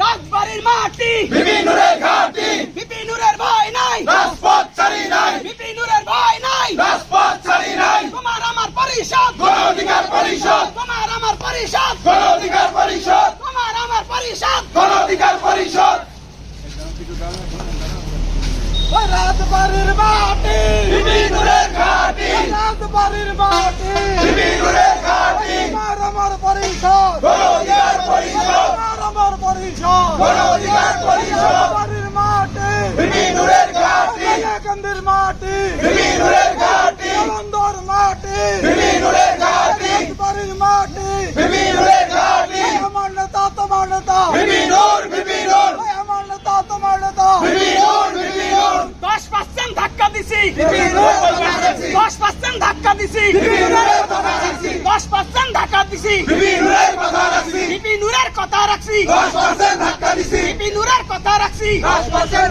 রাজবাড়ির মাটি। বিপিনুরের ঘাটি। বিপিনুরের ভয় নাই। রাজপথ ছাড়ি নাই। বিপিনুরের ভয় নাই। রাজপথ ছাড়ি নাই। তোমার আমার পরিষদ। গণ অধিকার পরিষদ। তোমার আমার পরিষদ। গণ অধিকার পরিষদ। তোমার আমার পরিষদ। গণ অধিকার পরিষদ। রাজবাড়ির মাটি। বিপিনুরের ঘাটি। রাজবাড়ির মাটি। বিপিনুরের ঘাটি। তোমার আমার পরিষদ। দশ পরিষদ ধাক্কা দিছি। বিপিনুর 10% ধাক্কা দিছি। বিপিনুরের কথা রাখছি। 10% ধাক্কা দিছি। কথা রাখছি। রাজপথে